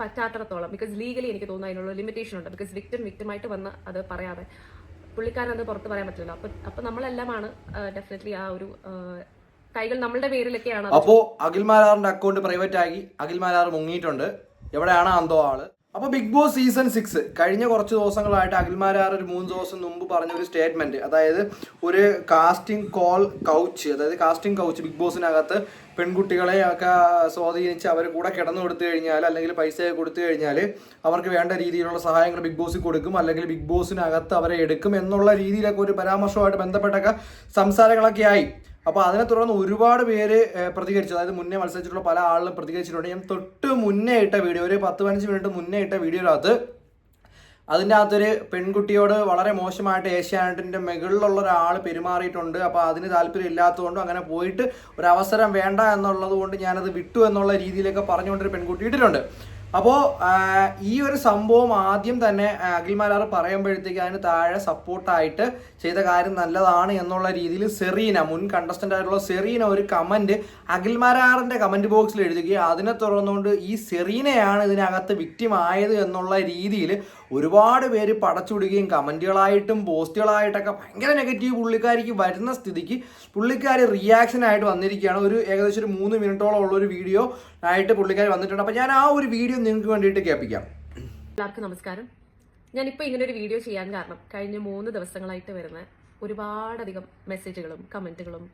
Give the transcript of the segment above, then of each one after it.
പറ്റാത്തിടത്തോളം because legally എനിക്ക് തോന്നുന്നു അതിനുള്ള ലിമിറ്റേഷൻ ഉണ്ട്. ബിക്കോസ് വിക്ടിം വിക്ടിമായിട്ട് വന്ന് അത് പറയാതെ. പുള്ളിക്കാരനത് പുറത്ത് പറയാൻ പറ്റില്ല അപ്പൊ അപ്പൊ നമ്മളെല്ലാമാണ് ഡെഫിനറ്റ്ലി ആ ഒരു കൈകൾ നമ്മളുടെ പേരിലൊക്കെയാണ് അപ്പോ അഖിൽ മാലാറിന്റെ അക്കൗണ്ട് പ്രൈവറ്റ് ആക്കി അഖിൽ മാലാർ മുങ്ങിയിട്ടുണ്ട്. എവിടെയാണ് അന്തോ ആൾ? അപ്പൊ ബിഗ് ബോസ് സീസൺ സിക്സ് കഴിഞ്ഞ കുറച്ച് ദിവസങ്ങളായിട്ട് അഖിൽമാരാർ ഒരു മൂന്ന് ദിവസം മുമ്പ് പറഞ്ഞ ഒരു സ്റ്റേറ്റ്മെന്റ് അതായത് ഒരു കാസ്റ്റിംഗ് കോൾ കൗച്ച് അതായത് കാസ്റ്റിംഗ് കൗച്ച് ബിഗ് ബോസിനകത്ത് പെൺകുട്ടികളെ ഒക്കെ സ്വാധീനിച്ച് അവർ കൂടെ കിടന്നു കൊടുത്തു കഴിഞ്ഞാൽ അല്ലെങ്കിൽ പൈസ കൊടുത്തു കഴിഞ്ഞാൽ അവർക്ക് വേണ്ട രീതിയിലുള്ള സഹായങ്ങൾ ബിഗ് ബോസിൽ കൊടുക്കും. അല്ലെങ്കിൽ ബിഗ് ബോസിനകത്ത് അവരെ എടുക്കും എന്നുള്ള രീതിയിലൊക്കെ ഒരു പരാമർശവുമായിട്ട് ബന്ധപ്പെട്ടൊക്കെ സംസാരങ്ങളൊക്കെ ആയി. അപ്പോൾ അതിനെ തുടർന്ന് ഒരുപാട് പേര് പ്രതികരിച്ചു. അതായത് മുന്നേ മത്സരിച്ചിട്ടുള്ള പല ആളുകളും പ്രതികരിച്ചിട്ടുണ്ട്. ഞാൻ തൊട്ട് മുന്നേ ഇട്ട വീഡിയോ ഒരു പത്ത് പതിനഞ്ച് മിനിറ്റ് മുന്നേ ഇട്ട വീഡിയോയിനകത്ത് അതിന്റെ അകത്തൊരു പെൺകുട്ടിയോട് വളരെ മോശമായിട്ട് ഏഷ്യാനെറ്റിന്റെ മുകളിലുള്ള ഒരാൾ പെരുമാറിയിട്ടുണ്ട്. അപ്പോൾ അതിന് താല്പര്യം ഇല്ലാത്തതുകൊണ്ടും അങ്ങനെ പോയിട്ട് ഒരു അവസരം വേണ്ട എന്നുള്ളത് കൊണ്ട് ഞാനത് വിട്ടു എന്നുള്ള രീതിയിലൊക്കെ പറഞ്ഞുകൊണ്ടൊരു പെൺകുട്ടി ഇട്ടിട്ടുണ്ട്. അപ്പോൾ ഈ ഒരു സംഭവം ആദ്യം തന്നെ അഖിൽ മലാർ പറയുമ്പോഴത്തേക്ക് അതിന് താഴെ സപ്പോർട്ടായിട്ട് ചെയ്ത കാര്യം നല്ലതാണ് എന്നുള്ള രീതിയിൽ സെറീന മുൻ കണ്ടസ്റ്റന്റ് ആയിട്ടുള്ള സെറീന ഒരു കമന്റ് അഖിൽ മലാറിന്റെ കമന്റ് ബോക്സിൽ എഴുതുകയും അതിനെ തുടർന്നുകൊണ്ട് ഈ സെറീനയാണ് ഇതിനകത്ത് വിക്റ്റിം ആയത് എന്നുള്ള രീതിയിൽ ഒരുപാട് പേര് പടച്ചുവിടുകയും കമന്റുകളായിട്ടും പോസ്റ്റുകളായിട്ടൊക്കെ ഭയങ്കര നെഗറ്റീവ് പുള്ളിക്കാരിക്ക് വരുന്ന സ്ഥിതിക്ക് പുള്ളിക്കാരി റിയാക്ഷൻ ആയിട്ട് വന്നിരിക്കുകയാണ്. ഒരു ഏകദേശം ഒരു മൂന്ന് മിനിറ്റോളം ഉള്ള ഒരു വീഡിയോ ആയിട്ട് പുള്ളിക്കാരി വന്നിട്ടുണ്ട്. അപ്പോൾ ഞാൻ ആ ഒരു വീഡിയോ നിങ്ങൾക്ക് വേണ്ടിയിട്ട് കേൾപ്പിക്കാം. എല്ലാവർക്കും നമസ്കാരം. ഞാനിപ്പോൾ ഇങ്ങനെ ഒരു വീഡിയോ ചെയ്യാൻ കാരണം കഴിഞ്ഞ മൂന്ന് ദിവസങ്ങളായിട്ട് വരുന്ന ഒരുപാടധികം മെസ്സേജുകളും കമന്റുകളും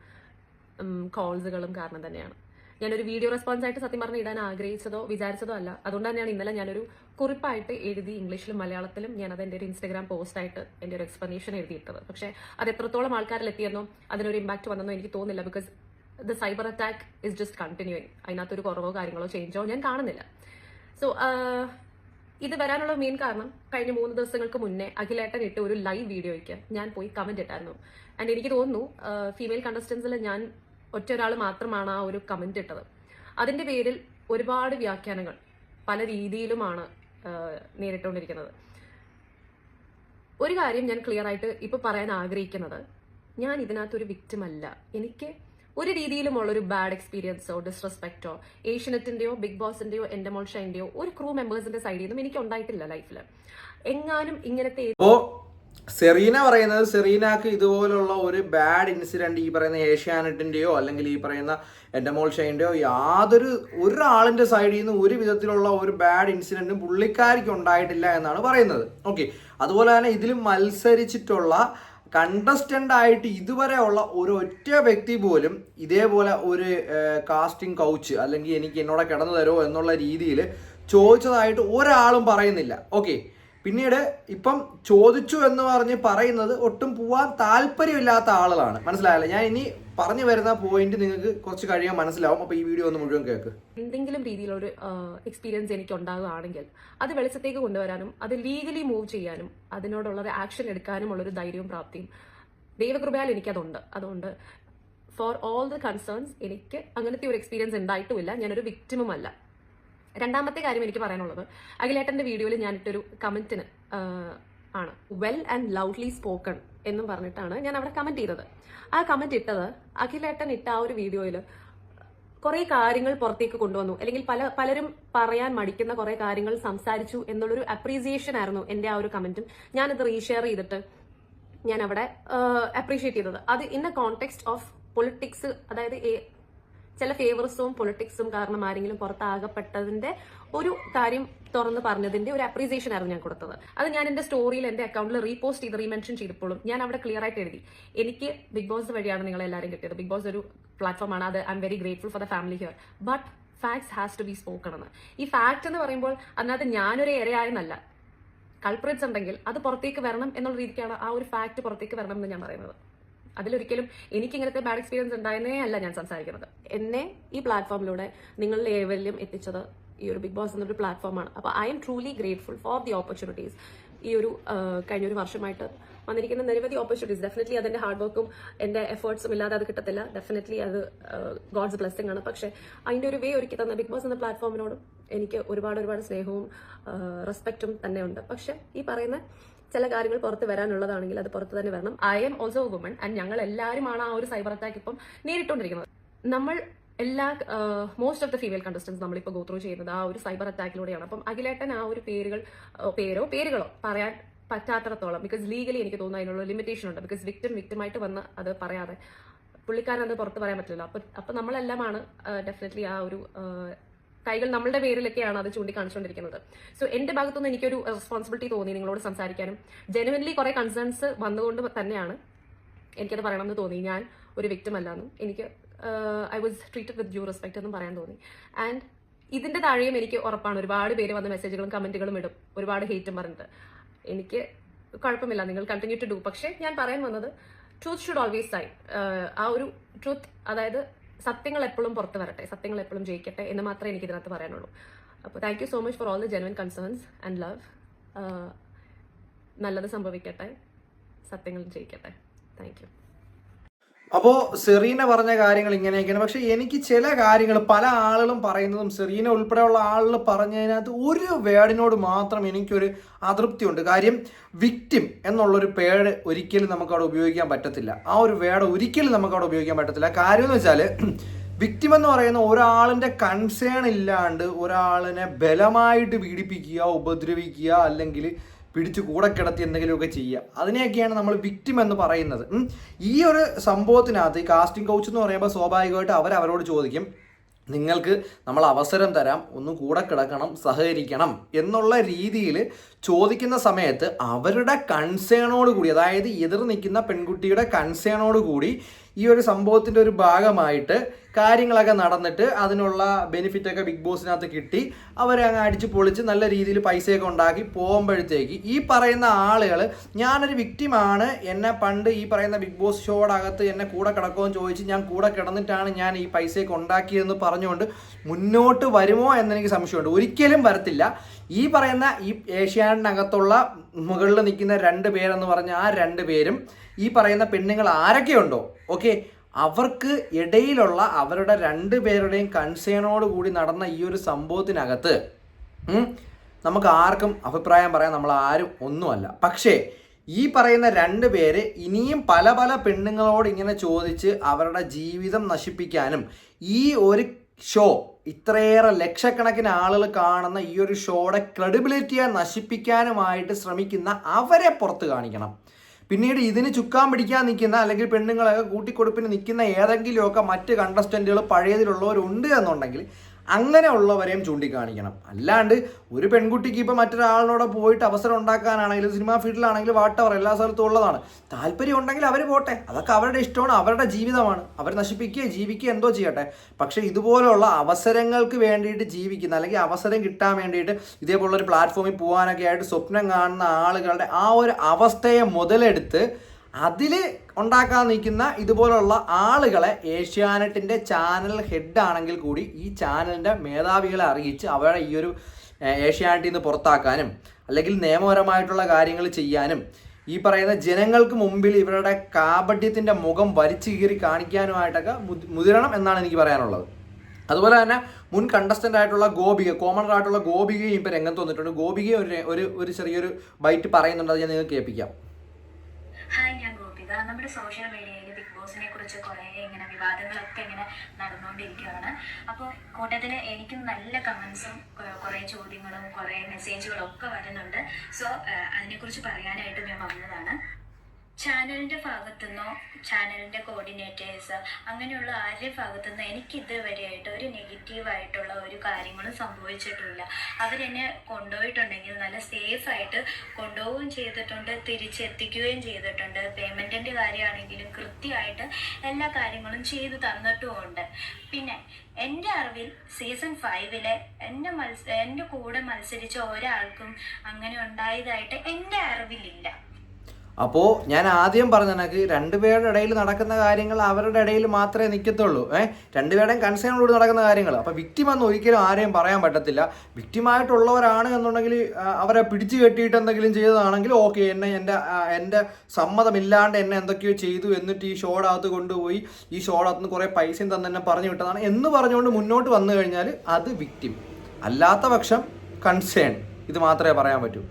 കോൾസുകളും കാരണം തന്നെയാണ്. ഞാനൊരു വീഡിയോ റെസ്പോൺസ് ആയിട്ട് സത്യം പറഞ്ഞ് ഇടാൻ ആഗ്രഹിച്ചതോ വിചാരിച്ചതോ അല്ല. അതുകൊണ്ട് തന്നെയാണ് ഇന്നലെ ഞാനൊരു കുറിപ്പായിട്ട് എഴുതി ഇംഗ്ലീഷിലും മലയാളത്തിലും ഞാൻ അത് എന്റെ ഒരു ഇൻസ്റ്റാഗ്രാം പോസ്റ്റായിട്ട് എന്റെ ഒരു എക്സ്പ്ലനേഷൻ എഴുതിയിട്ടത്. പക്ഷേ അത് എത്രത്തോളം ആൾക്കാരിൽ എത്തിയെന്നോ അതിനൊരു ഇമ്പാക്ട് വന്നെന്നോ എനിക്ക് തോന്നുന്നില്ല because the cyber attack is just continuing അതിനകത്തൊരു കുറവോ കാര്യങ്ങളോ ചേഞ്ചോ ഞാൻ കാണുന്നില്ല. സോ ഇത് വരാനുള്ള മെയിൻ കാരണം കഴിഞ്ഞ മൂന്ന് ദിവസങ്ങൾക്ക് മുന്നേ അഖിലേട്ടൻ ഇട്ട് ഒരു ലൈവ് വീഡിയോയ്ക്ക് ഞാൻ പോയി കമന്റ് ഇട്ടായിരുന്നു. ആൻഡ് എനിക്ക് തോന്നുന്നു ഫീമെയിൽ കണ്ടസ്റ്റൻസിൽ ഞാൻ ഒറ്റ ഒരാൾ മാത്രമാണ് ആ ഒരു കമന്റ് ഇട്ടത്. അതിന്റെ പേരിൽ ഒരുപാട് വ്യാഖ്യാനങ്ങൾ പല രീതിയിലുമാണ് നേരിട്ടുകൊണ്ടിരിക്കുന്നത് ഒരു കാര്യം ഞാൻ ക്ലിയർ ആയിട്ട് ഇപ്പൊ പറയാൻ ആഗ്രഹിക്കുന്നത് ഞാൻ ഇതിനകത്തൊരു വിക്ടിം അല്ല. എനിക്ക് ഒരു രീതിയിലുമുള്ള ഒരു ബാഡ് എക്സ്പീരിയൻസോ ഡിസ്റെസ്പെക്റ്റോ ഏഷ്യനെറ്റിന്റെയോ ബിഗ് ബോസിന്റെയോ എന്റെ മോൾ ഷൈന്റെയോ ഒരു ക്രൂ മെമ്പേഴ്സിന്റെ സൈഡിൽ നിന്നും എനിക്ക് ഉണ്ടായിട്ടില്ല ലൈഫിൽ എങ്ങാനും ഇങ്ങനത്തെ സെറീന പറയുന്നത് സെറീനക്ക് ഇതുപോലുള്ള ഒരു ബാഡ് ഇൻസിഡന്റ് ഈ പറയുന്ന ഏഷ്യാനെറ്റിന്റെയോ അല്ലെങ്കിൽ ഈ പറയുന്ന എന്റെ മോൾ ഷൈന്റെയോ യാതൊരു ഒരാളിന്റെ സൈഡിൽ നിന്ന് ഒരു വിധത്തിലുള്ള ഒരു ബാഡ് ഇൻസിഡന്റും പുള്ളിക്കാരിക്ക് ഉണ്ടായിട്ടില്ല എന്നാണ് പറയുന്നത്. ഓക്കെ അതുപോലെ തന്നെ ഇതിൽ മത്സരിച്ചിട്ടുള്ള കണ്ടസ്റ്റന്റ് ആയിട്ട് ഇതുവരെ ഉള്ള ഒരു ഒറ്റ വ്യക്തി പോലും ഇതേപോലെ ഒരു കാസ്റ്റിംഗ് കൗച്ച് അല്ലെങ്കിൽ എനിക്ക് എന്നോട് കിടന്നു തരുമോ എന്നുള്ള രീതിയിൽ ചോദിച്ചതായിട്ട് ഒരാളും പറയുന്നില്ല. ഓക്കെ പിന്നീട് ഇപ്പം ചോദിച്ചു എന്ന് പറഞ്ഞ് പറയുന്നത് ഒട്ടും പോവാൻ താല്പര്യമില്ലാത്ത ആളുകളാണ്. മനസ്സിലായല്ലോ? ഞാൻ ഇനി പറഞ്ഞു വരുന്ന പോയിന്റ് നിങ്ങൾക്ക് കുറച്ച് കഴിയാൻ മനസ്സിലാവും. അപ്പോൾ ഈ വീഡിയോ ഒന്ന് മുഴുവൻ കേൾക്ക് എന്തെങ്കിലും രീതിയിലൊരു എക്സ്പീരിയൻസ് എനിക്ക് ഉണ്ടാകുകയാണെങ്കിൽ അത് വെളിച്ചത്തേക്ക് കൊണ്ടുവരാനും അത് ലീഗലി മൂവ് ചെയ്യാനും അതിനോടുള്ള ഒരു ആക്ഷൻ എടുക്കാനും ഉള്ളൊരു ധൈര്യവും പ്രാപ്തിയും ദൈവകൃപയാൽ എനിക്കതുണ്ട്. അതുകൊണ്ട് ഫോർ ഓൾ ദ കൺസേൺസ് എനിക്ക് അങ്ങനത്തെ ഒരു എക്സ്പീരിയൻസ് ഉണ്ടായിട്ടുമില്ല. ഞാനൊരു വിക്റ്റിമും അല്ല. രണ്ടാമത്തെ കാര്യം എനിക്ക് പറയാനുള്ളത്. അഖിലേട്ടന്റെ വീഡിയോയിൽ ഞാനിട്ടൊരു കമന്റിന് ആണ്. വെൽ ആൻഡ് ലൗഡ്ലി സ്പോക്കൺ എന്നും പറഞ്ഞിട്ടാണ് ഞാൻ അവിടെ കമന്റ് ചെയ്തത്. ആ കമന്റ് ഇട്ടത് അഖിലേട്ടൻ ഇട്ട ആ ഒരു വീഡിയോയിൽ കുറേ കാര്യങ്ങൾ പുറത്തേക്ക് കൊണ്ടുവന്നു. അല്ലെങ്കിൽ പല പലരും പറയാൻ മടിക്കുന്ന കുറേ കാര്യങ്ങൾ സംസാരിച്ചു എന്നുള്ളൊരു അപ്രീസിയേഷൻ ആയിരുന്നു എന്റെ ആ ഒരു കമന്റും ഞാനത് റീഷെയർ ചെയ്തിട്ട് ഞാൻ അവിടെ അപ്രീഷിയേറ്റ് ചെയ്തത്. അത് in a context of politics അതായത് ചില ഫേവറിസവും പൊളിറ്റിക്സും കാരണം ആരെങ്കിലും പുറത്താകപ്പെട്ടതിന്റെ ഒരു കാര്യം തുറന്ന് പറഞ്ഞതിന്റെ ഒരു അപ്രീസിയേഷൻ ആയിരുന്നു ഞാൻ കൊടുത്തത്. അത് ഞാൻ എന്റെ സ്റ്റോറിയിൽ എന്റെ അക്കൗണ്ടിൽ റീപോസ്റ്റ് ചെയ്ത് റീമെൻഷൻ ചെയ്തപ്പോഴും ഞാൻ അവിടെ ക്ലിയർ ആയിട്ട് എഴുതി. എനിക്ക് ബിഗ് ബോസ് വഴിയാണ് നിങ്ങൾ എല്ലാവരും കിട്ടിയത്. ബിഗ് ബോസ് ഒരു പ്ലാറ്റ്ഫോം ആണ്. അത് I'm very grateful for the family here but facts has to be spoken എന്ന്. ഈ ഫാക്ട് എന്ന് പറയുമ്പോൾ അതിനകത്ത് ഞാനൊരു ഇരയായെന്നല്ല. കൾപ്രിറ്റ്സ് ഉണ്ടെങ്കിൽ അത് പുറത്തേക്ക് വരണം എന്നുള്ള രീതിക്കാണ് ആ ഒരു ഫാക്ട് പുറത്തേക്ക് വരണം എന്ന് ഞാൻ പറയുന്നത്. അതിലൊരിക്കലും എനിക്ക് ഇങ്ങനത്തെ ബാഡ് എക്സ്പീരിയൻസ് ഉണ്ടായെന്നേ അല്ല ഞാൻ സംസാരിക്കുന്നത്. എന്നെ ഈ പ്ലാറ്റ്ഫോമിലൂടെ നിങ്ങളിൽ ഏവരിലും എത്തിച്ചത് ഈ ഒരു ബിഗ് ബോസ് എന്നൊരു പ്ലാറ്റ്ഫോമാണ് അപ്പോൾ I'm truly grateful for the opportunities ഈ ഒരു കഴിഞ്ഞൊരു വർഷമായിട്ട് വന്നിരിക്കുന്ന നിരവധി ഓപ്പർച്യൂണിറ്റീസ് ഡെഫിനറ്റ്ലി അതിന്റെ ഹാർഡ് വർക്കും എന്റെ എഫേർട്സും ഇല്ലാതെ അത് കിട്ടത്തില്ല. ഡെഫിനറ്റ്ലി അത് ഗോഡ്സ് ബ്ലെസ്സിംഗ് ആണ്. പക്ഷെ അതിന്റെ ഒരു വേ ഒരുക്കി തന്ന ബിഗ് ബോസ് എന്ന പ്ലാറ്റ്ഫോമിനോടും എനിക്ക് ഒരുപാട് ഒരുപാട് സ്നേഹവും റെസ്പെക്റ്റും തന്നെ ഉണ്ട്. പക്ഷെ ഈ പറയുന്ന ചില കാര്യങ്ങൾ പുറത്ത് വരാനുള്ളതാണെങ്കിൽ അത് പുറത്ത് തന്നെ വരണം. I M also woman and ഞങ്ങൾ എല്ലാവരുമാണ് ആ ഒരു സൈബർ അറ്റാക്ക് ഇപ്പം നേരിട്ടുകൊണ്ടിരിക്കുന്നത് നമ്മൾ എല്ലാ most of the female contestants നമ്മളിപ്പോൾ ഗോ ത്രൂ ചെയ്യുന്നത് ആ ഒരു സൈബർ അറ്റാക്കിലൂടെയാണ് അപ്പം അഖിലേട്ടൻ ആ ഒരു പേരുകൾ പേരോ പേരുകളോ പറയാൻ പറ്റാത്തടത്തോളം ബിക്കോസ് ലീഗലി എനിക്ക് തോന്നുന്നു അതിനുള്ള ലിമിറ്റേഷൻ ഉണ്ട്. ബിക്കോസ് വിക്ടിം വിക്ടിമായിട്ട് വന്ന് അത് പറയാതെ. പുള്ളിക്കാരൻ അത് പുറത്ത് പറയാൻ പറ്റില്ലല്ലോ. അപ്പൊ അപ്പൊ നമ്മളെല്ലാമാണ് ഡെഫിനറ്റ്ലി ആ ഒരു കൈകൾ നമ്മളുടെ പേരിലൊക്കെയാണ് അത് ചൂണ്ടിക്കാണിച്ചുകൊണ്ടിരിക്കുന്നത്. സോ എന്റെ ഭാഗത്തുനിന്ന് എനിക്കൊരു റെസ്പോൺസിബിലിറ്റി തോന്നി നിങ്ങളോട് സംസാരിക്കാനും. ജെനുവൻലി കുറെ കൺസേൺസ് വന്നുകൊണ്ട് തന്നെയാണ് എനിക്കത് പറയണമെന്ന് തോന്നി. ഞാൻ ഒരു വിക്ടിം അല്ലാന്നും എനിക്ക് I was treated with due respect എന്നും പറയാൻ തോന്നി. ആൻഡ് ഇതിന്റെ താഴെയും എനിക്ക് ഉറപ്പാണ്. ഒരുപാട് പേര് വന്ന മെസ്സേജുകളും കമന്റുകളും ഇടും. ഒരുപാട് ഹേറ്റും പറഞ്ഞിട്ട്. എനിക്ക് കുഴപ്പമില്ല. നിങ്ങൾ കണ്ടിന്യൂ ടു ഡു പക്ഷേ ഞാൻ പറയാൻ വന്നത് ട്രൂത്ത് ഷുഡ് ഓൾവേസ് ടൈം ആ ഒരു ട്രൂത്ത് അതായത് സത്യങ്ങൾ എപ്പോഴും പുറത്ത് വരട്ടെ സത്യങ്ങൾ എപ്പോഴും ജയിക്കട്ടെ എന്ന് മാത്രമേ എനിക്ക് ഇതിനകത്ത് പറയാനുള്ളൂ അപ്പോൾ thank you so much for all the genuine concerns and love നല്ലത് സംഭവിക്കട്ടെ സത്യങ്ങൾ ജയിക്കട്ടെ. താങ്ക് യു അപ്പോൾ സെറീന പറഞ്ഞ കാര്യങ്ങൾ ഇങ്ങനെയൊക്കെയാണ്. പക്ഷെ എനിക്ക് ചില കാര്യങ്ങൾ പല ആളുകളും പറയുന്നതും സെറീന ഉൾപ്പെടെയുള്ള ആളുകൾ പറഞ്ഞതിനകത്ത് ഒരു വേർഡിനോട് മാത്രം എനിക്കൊരു അതൃപ്തിയുണ്ട്. കാര്യം വിക്ടിം എന്നുള്ളൊരു പേര് ഒരിക്കലും നമുക്ക് അവിടെ ഉപയോഗിക്കാൻ പറ്റത്തില്ല. ആ ഒരു വേർഡ് ഒരിക്കലും നമുക്ക് അവിടെ ഉപയോഗിക്കാൻ പറ്റത്തില്ല. കാര്യം എന്ന് വെച്ചാൽ വിക്ടിം എന്ന് പറയുന്ന ഒരാളിന്റെ കൺസേൺ ഇല്ലാണ്ട് ഒരാളിനെ ബലമായിട്ട് പീഡിപ്പിക്കുക ഉപദ്രവിക്കുക അല്ലെങ്കിൽ പിടിച്ച് കൂടെ കിടത്തി എന്തെങ്കിലുമൊക്കെ ചെയ്യുക അതിനെയൊക്കെയാണ് നമ്മൾ വിക്റ്റിം എന്ന് പറയുന്നത്. ഈ ഒരു സംഭവത്തിനകത്ത് ഈ കാസ്റ്റിംഗ് കൗച്ച് എന്ന് പറയുമ്പോൾ സ്വാഭാവികമായിട്ട് അവർ അവരോട് ചോദിക്കും നിങ്ങൾക്ക് നമ്മൾ അവസരം തരാം ഒന്ന് കൂടെ കിടക്കണം സഹകരിക്കണം എന്നുള്ള രീതിയിൽ ചോദിക്കുന്ന സമയത്ത് അവരുടെ കൺസേണോട് കൂടി അതായത് എതിർ നിൽക്കുന്ന പെൺകുട്ടിയുടെ കൺസേണോട് കൂടി ഈ ഒരു സംഭവത്തിന്റെ ഒരു ഭാഗമായിട്ട് കാര്യങ്ങളൊക്കെ നടന്നിട്ട് അതിനുള്ള ബെനിഫിറ്റ് ഒക്കെ ബിഗ് ബോസിനകത്ത് കിട്ടി. അവരെ അങ്ങ് അടിച്ച് പൊളിച്ച് നല്ല രീതിയിൽ പൈസയൊക്കെ ഉണ്ടാക്കി പോകുമ്പോഴത്തേക്ക് ഈ പറയുന്ന ആളുകൾ ഞാനൊരു വിക്റ്റിമാണ് എന്നെ പണ്ട് ഈ പറയുന്ന ബിഗ് ബോസ് ഷോടകത്ത് എന്നെ കൂടെ കിടക്കുമെന്ന് ചോദിച്ച് ഞാൻ കൂടെ കിടന്നിട്ടാണ് ഞാൻ ഈ പൈസയൊക്കെ ഉണ്ടാക്കിയതെന്ന് പറഞ്ഞുകൊണ്ട് മുന്നോട്ട് വരുമോ എന്നെനിക്ക് സംശയമുണ്ട്. ഒരിക്കലും വരത്തില്ല. ഈ പറയുന്ന ഈ ഏഷ്യാനകത്തുള്ള മുകളിൽ നിൽക്കുന്ന രണ്ട് പേരെന്ന് പറഞ്ഞ ആ രണ്ട് പേരും ഈ പറയുന്ന പെണ്ണുങ്ങൾ ആരൊക്കെയുണ്ടോ? ഓക്കെ അവർക്ക് ഇടയിലുള്ള അവരുടെ രണ്ട് പേരുടെയും കൺസേണോട് കൂടി നടന്ന ഈ ഒരു സംഭവത്തിനകത്ത് നമുക്ക് ആർക്കും അഭിപ്രായം പറയാൻ നമ്മൾ ആരും ഒന്നുമല്ല. പക്ഷേ ഈ പറയുന്ന രണ്ട് പേര് ഇനിയും പല പല പെണ്ണുങ്ങളോട് ഇങ്ങനെ ചോദിച്ച് അവരുടെ ജീവിതം നശിപ്പിക്കാനും ഈ ഒരു ഷോ ഇത്രയേറെ ലക്ഷക്കണക്കിന് ആളുകൾ കാണുന്ന ഈ ഒരു ഷോയുടെ ക്രെഡിബിലിറ്റിയെ നശിപ്പിക്കാനുമായിട്ട് ശ്രമിക്കുന്ന അവരെ പുറത്ത് കാണിക്കണം. പിന്നീട് ഇതിന് ചുക്കാൻ പിടിക്കാൻ നിൽക്കുന്ന അല്ലെങ്കിൽ പെണ്ണുങ്ങളൊക്കെ കൂട്ടിക്കൊടുപ്പിന് നിൽക്കുന്ന ഏതെങ്കിലുമൊക്കെ മറ്റ് കണ്ടസ്റ്റന്റുകൾ പഴയതിലുള്ളവരുണ്ട് എന്നുണ്ടെങ്കിൽ അങ്ങനെയുള്ളവരെയും ചൂണ്ടിക്കാണിക്കണം. അല്ലാണ്ട് ഒരു പെൺകുട്ടിക്ക് ഇപ്പം മറ്റൊരാളിനോട് പോയിട്ട് അവസരം ഉണ്ടാക്കാനാണെങ്കിലും സിനിമാ ഫീൽഡിലാണെങ്കിലും വാട്ടവർ എല്ലാ സ്ഥലത്തും ഉള്ളതാണ്. താല്പര്യം ഉണ്ടെങ്കിൽ അവർ പോട്ടെ. അതൊക്കെ അവരുടെ ഇഷ്ടമാണ് അവരുടെ ജീവിതമാണ്. അവർ നശിപ്പിക്കുക ജീവിക്കുക എന്തോ ചെയ്യട്ടെ. പക്ഷേ ഇതുപോലുള്ള അവസരങ്ങൾക്ക് വേണ്ടിയിട്ട് ജീവിക്കുന്ന അല്ലെങ്കിൽ അവസരം കിട്ടാൻ വേണ്ടിയിട്ട് ഇതേപോലുള്ള ഒരു പ്ലാറ്റ്ഫോമിൽ പോകാനൊക്കെ ആയിട്ട് സ്വപ്നം കാണുന്ന ആളുകളുടെ ആ ഒരു അവസ്ഥയെ മുതലെടുത്ത് അതിൽ ഉണ്ടാക്കാൻ നിൽക്കുന്ന ഇതുപോലുള്ള ആളുകളെ ഏഷ്യാനെറ്റിന്റെ ചാനൽ ഹെഡ് ആണെങ്കിൽ കൂടി ഈ ചാനലിന്റെ മേധാവികളെ അറിയിച്ച് അവരുടെ ഈ ഒരു ഏഷ്യാനെറ്റിൽ നിന്ന് പുറത്താക്കാനും അല്ലെങ്കിൽ നിയമപരമായിട്ടുള്ള കാര്യങ്ങൾ ചെയ്യാനും ഈ പറയുന്ന ജനങ്ങൾക്ക് മുമ്പിൽ ഇവരുടെ കാപട്യത്തിന്റെ മുഖം വലിച്ചു കീറി കാണിക്കാനുമായിട്ടൊക്കെ മുതിരണം എന്നാണ് എനിക്ക് പറയാനുള്ളത്. അതുപോലെ തന്നെ മുൻ കണ്ടസ്റ്റന്റ് ആയിട്ടുള്ള ഗോപിക കോമണർ ആയിട്ടുള്ള ഗോപികയും ഇപ്പം രംഗത്ത് വന്നിട്ടുണ്ട്. ഗോപികയും ഒരു ഒരു ചെറിയൊരു ബൈറ്റ് പറയുന്നുണ്ട് അത് ഞാൻ നിങ്ങൾക്ക് കേൾപ്പിക്കാം. ഹായ് ഞാൻ ഗോപിക നമ്മുടെ സോഷ്യൽ മീഡിയയിൽ ബിഗ് ബോസിനെ കുറിച്ച് കുറേ ഇങ്ങനെ വിവാദങ്ങളൊക്കെ ഇങ്ങനെ നടന്നുകൊണ്ടിരിക്കുകയാണ് അപ്പോൾ കൂട്ടത്തിൽ എനിക്കും നല്ല കമൻസും കുറേ ചോദ്യങ്ങളും കുറേ മെസ്സേജുകളും ഒക്കെ വരുന്നുണ്ട്. സോ അതിനെക്കുറിച്ച് പറയാനായിട്ട് ഞാൻ വന്നതാണ്. ചാനലിന്റെ ഭാഗത്തുനിന്നോ ചാനലിന്റെ കോർഡിനേറ്റേഴ്സ് അങ്ങനെയുള്ള ആരുടെ ഭാഗത്തുനിന്നോ എനിക്ക് ഇതുവരെയായിട്ട് ഒരു നെഗറ്റീവായിട്ടുള്ള ഒരു കാര്യങ്ങളും സംഭവിച്ചിട്ടില്ല. അവരെന്നെ കൊണ്ടുപോയിട്ടുണ്ടെങ്കിൽ നല്ല സേഫ് ആയിട്ട് കൊണ്ടുപോവുകയും ചെയ്തിട്ടുണ്ട് തിരിച്ചെത്തിക്കുകയും ചെയ്തിട്ടുണ്ട്. പേയ്മെന്റിന്റെ കാര്യമാണെങ്കിലും കൃത്യമായിട്ട് എല്ലാ കാര്യങ്ങളും ചെയ്തു തന്നിട്ടുമുണ്ട്. പിന്നെ എന്റെ അറിവിൽ സീസൺ ഫൈവിലെ എന്റെ മത്സ എന്റെ കൂടെ മത്സരിച്ച ഒരാൾക്കും അങ്ങനെ ഉണ്ടായതായിട്ട് എന്റെ അറിവിലില്ല. അപ്പോൾ ഞാൻ ആദ്യം പറഞ്ഞ കണക്ക് രണ്ടുപേരുടെ ഇടയിൽ നടക്കുന്ന കാര്യങ്ങൾ അവരുടെ ഇടയിൽ മാത്രമേ നിൽക്കത്തുള്ളൂ. ഏഹ് രണ്ടുപേരുടെയും കൺസേണോട് നടക്കുന്ന കാര്യങ്ങൾ. അപ്പോൾ വിക്റ്റിം എന്ന് ഒരിക്കലും ആരെയും പറയാൻ പറ്റത്തില്ല. വിക്റ്റിമായിട്ടുള്ളവരാണ് എന്നുണ്ടെങ്കിൽ അവരെ പിടിച്ചു കെട്ടിയിട്ട് എന്തെങ്കിലും ചെയ്തതാണെങ്കിൽ ഓക്കെ എന്നെ എന്റെ എന്റെ സമ്മതമില്ലാണ്ട് എന്നെ എന്തൊക്കെയോ ചെയ്തു എന്നിട്ട് ഈ ഷോടകത്ത് കൊണ്ടുപോയി ഈ ഷോടകത്ത് നിന്ന് കുറേ പൈസയും തന്നെ എന്നെ പറഞ്ഞു വിട്ടതാണ് എന്ന് പറഞ്ഞുകൊണ്ട് മുന്നോട്ട് വന്നു കഴിഞ്ഞാൽ അത് വിക്റ്റിം അല്ലാത്ത പക്ഷം കൺസേൺ ഇത് മാത്രമേ പറയാൻ പറ്റൂ.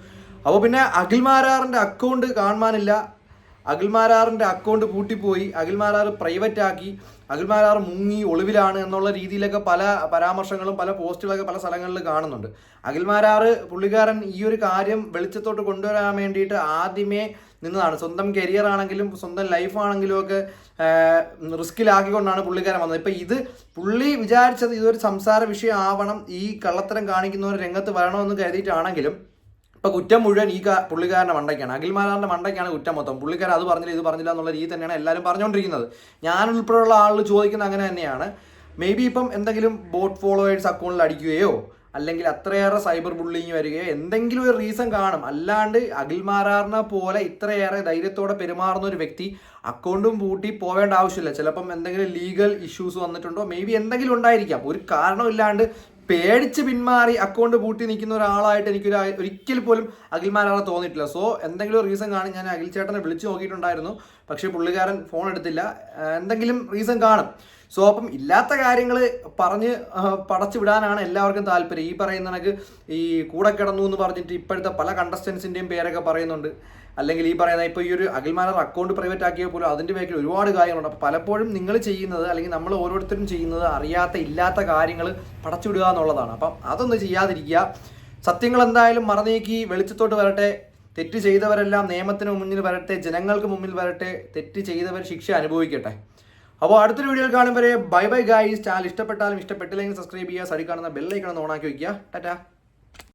അപ്പോൾ പിന്നെ അഖിൽ മാരാറിന്റെ അക്കൗണ്ട് കാണുവാനില്ല. അഖിൽമാരാറിന്റെ അക്കൗണ്ട് പൂട്ടിപ്പോയി. അഖിൽമാരാർ പ്രൈവറ്റ് ആക്കി. അഖിൽമാരാർ മുങ്ങി ഒളിവിലാണ് എന്നുള്ള രീതിയിലൊക്കെ പല പരാമർശങ്ങളും പല പോസ്റ്റുകളൊക്കെ പല സ്ഥലങ്ങളിൽ കാണുന്നുണ്ട്. അഖിൽമാരാറ് പുള്ളിക്കാരൻ ഈ ഒരു കാര്യം വെളിച്ചത്തോട്ട് കൊണ്ടുവരാൻ വേണ്ടിയിട്ട് ആദ്യമേ നിന്നതാണ്. സ്വന്തം കരിയർ ആണെങ്കിലും സ്വന്തം ലൈഫ് ആണെങ്കിലും ഒക്കെ റിസ്കിലാക്കിക്കൊണ്ടാണ് പുള്ളിക്കാരൻ വന്നത്. ഇപ്പം ഇത് പുള്ളി വിചാരിച്ചത് ഇതൊരു സംസാര വിഷയം ആവണം ഈ കള്ളത്തരം കാണിക്കുന്നവർ രംഗത്ത് വരണമെന്ന് കരുതിയിട്ടാണെങ്കിലും ഇപ്പൊ കുറ്റം മുഴുവൻ ഈ പുള്ളിക്കാരന്റെ മണ്ടയ്ക്കാണ്. അഖിൽമാരാറിന്റെ മണ്ടയ്ക്കാണ് കുറ്റം മൊത്തം. പുള്ളിക്കാരൻ അത് പറഞ്ഞില്ല ഇത് പറഞ്ഞില്ല എന്നുള്ള രീതി തന്നെയാണ് എല്ലാവരും പറഞ്ഞുകൊണ്ടിരിക്കുന്നത് ഞാൻ ഉൾപ്പെടെയുള്ള ആളുകൾ ചോദിക്കുന്നത് അങ്ങനെ തന്നെയാണ്. മേ ബി ഇപ്പം എന്തെങ്കിലും ബോട്ട് ഫോളോവേഴ്സ് അക്കൗണ്ടിൽ അടിക്കുകയോ അല്ലെങ്കിൽ അത്രയേറെ സൈബർ ബുള്ളിങ് വരികയോ എന്തെങ്കിലും ഒരു റീസൺ കാണും. അല്ലാണ്ട് അഖിൽമാരാറിനെ പോലെ ഇത്രയേറെ ധൈര്യത്തോടെ പെരുമാറുന്ന ഒരു വ്യക്തി അക്കൗണ്ടും പൂട്ടി പോവേണ്ട ആവശ്യമില്ല. ചിലപ്പം എന്തെങ്കിലും ലീഗൽ ഇഷ്യൂസ് വന്നിട്ടുണ്ടോ? മേ ബി എന്തെങ്കിലും ഉണ്ടായിരിക്കാം. ഒരു കാരണമില്ലാണ്ട് പേടിച്ച് പിന്മാറി അക്കൗണ്ട് പൂട്ടി നിൽക്കുന്ന ഒരാളായിട്ട് എനിക്കൊരു ഒരിക്കൽ പോലും അഖിൽമാരാളെ തോന്നിയിട്ടില്ല. സോ എന്തെങ്കിലും റീസൺ കാണും. ഞാൻ അഖിൽ ചേട്ടനെ വിളിച്ചു നോക്കിയിട്ടുണ്ടായിരുന്നു. പക്ഷേ പുള്ളിക്കാരൻ ഫോൺ എടുത്തില്ല. എന്തെങ്കിലും റീസൺ കാണും. സോ അപ്പം ഇല്ലാത്ത കാര്യങ്ങൾ പറഞ്ഞ് പടച്ചു വിടാനാണ് എല്ലാവർക്കും താല്പര്യം. ഈ പറയുന്ന കണക്ക് ഈ കൂടെ കിടന്നു എന്ന് പറഞ്ഞിട്ട് ഇപ്പോഴത്തെ പല കണ്ടസ്റ്റൻസിന്റെയും പേരൊക്കെ പറയുന്നുണ്ട്. അല്ലെങ്കിൽ ഈ പറയുന്ന ഇപ്പോൾ ഈ ഒരു അഖിൽമാനർ അക്കൗണ്ട് പ്രൈവറ്റ് ആക്കിയ പോലും അതിന്റെ ബാക്കിൽ ഒരുപാട് കാര്യങ്ങളുണ്ട്. അപ്പോൾ പലപ്പോഴും നിങ്ങൾ ചെയ്യുന്നത് അല്ലെങ്കിൽ നമ്മൾ ഓരോരുത്തരും ചെയ്യുന്നത് അറിയാത്ത ഇല്ലാത്ത കാര്യങ്ങൾ പടച്ചുവിടുക എന്നുള്ളതാണ്. അപ്പം അതൊന്നും ചെയ്യാതിരിക്കുക. സത്യങ്ങൾ എന്തായാലും മറന്നേക്കി വെളിച്ചത്തോട്ട് വരട്ടെ തെറ്റ് ചെയ്തവരെല്ലാം നിയമത്തിന് മുന്നിൽ വരട്ടെ ജനങ്ങൾക്ക് മുന്നിൽ വരട്ടെ തെറ്റ് ചെയ്തവർ ശിക്ഷ അനുഭവിക്കട്ടെ. അപ്പോൾ അടുത്തൊരു വീഡിയോയിൽ കാണും വരെ. ബൈ ബൈ ഗായ്സ് ചാനൽ ഇഷ്ടപ്പെട്ടാലും ഇഷ്ടപ്പെട്ടില്ലെങ്കിൽ സബ്സ്ക്രൈബ് ചെയ്യുക സരി കാണുന്ന ബെല്ലൈക്കണം ഓണാക്കി വയ്ക്കുക ടാറ്റാ.